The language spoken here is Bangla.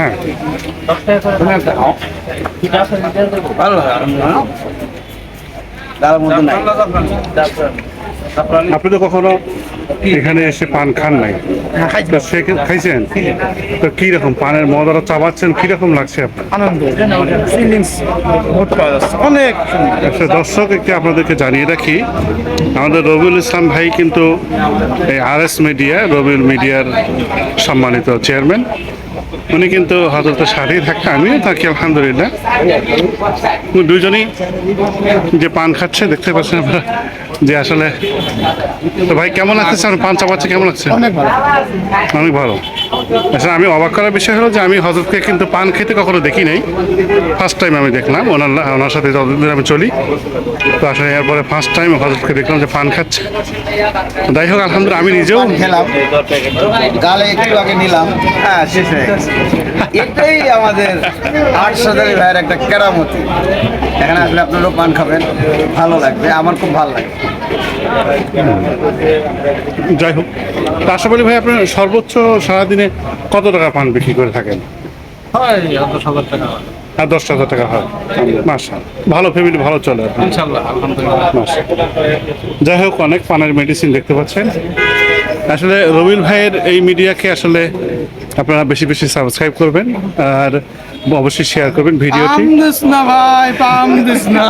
হ্যাঁ। ভালো তার মধ্যে নাই আপনি তো কখনো এখানে এসে পান খান নাই। তা সে- খাইছেন? তো কি রকম পানের মজাটা চাবাচ্ছেন? কি রকম লাগছে আনন্দ অনেক আচ্ছা দর্শক একটি আপনাদেরকে জানিয়ে রাখি আমাদের রবিউল ইসলাম ভাই কিন্তু এই আর এস মিডিয়া রবিউল মিডিয়ার সম্মানিত চেয়ারম্যান। উনি কিন্তু হজরতের সাথেই থাকতে আমিও থাকি আলহামদুলিল্লাহ। দুজনেই যে পান খাচ্ছে দেখতে পাচ্ছেন আপনারা। যে আসলে। তো ভাই কেমন লাগতেছে? পান চাপাচ্ছে কেমন লাগছে? অনেক ভালো। অনেক ভালো। আচ্ছা আমি অবাক করার বিষয় হলো যে আমি হজরতকে কিন্তু পান খেতে কখনো দেখি নাই। ফার্স্ট টাইম আমি দেখলাম ওনার ওনার সাথে যতদিন আমি চলি। তো আসলে এরপরে ফার্স্ট টাইম হজরতকে দেখলাম যে পান খাচ্ছে। যাই হোক আলহামদুলিল্লাহ আমি নিজেও খেলাম। গালে একটু আগে নিলাম। হ্যাঁ শেষ হয়ে গেছে। এটাই আমাদের আট সাদারি ভাইয়ের একটা কেরামতি। এখানে আসলে আপনারাও পান খাবেন ভালো লাগবে আমার খুব ভালো লাগে। যাই হোক আশা করি ভাই আপনার সর্বোচ্চ সারাদিনে কত টাকা পান বিক্রি করে থাকেন? হয় দশ হাজার টাকা আর দশ হাজার টাকা হয়। মাসা ভালো ফ্যামিলি ভালো চলে যাই হোক অনেক পানের মেডিসিন দেখতে পাচ্ছেন। আসলে রবিল ভাইয়ের এই মিডিয়াকে আসলে আপনারা বেশি বেশি সাবস্ক্রাইব করবেন আর অবশ্যই শেয়ার করবেন ভিডিওটি। না ভাই পাম না।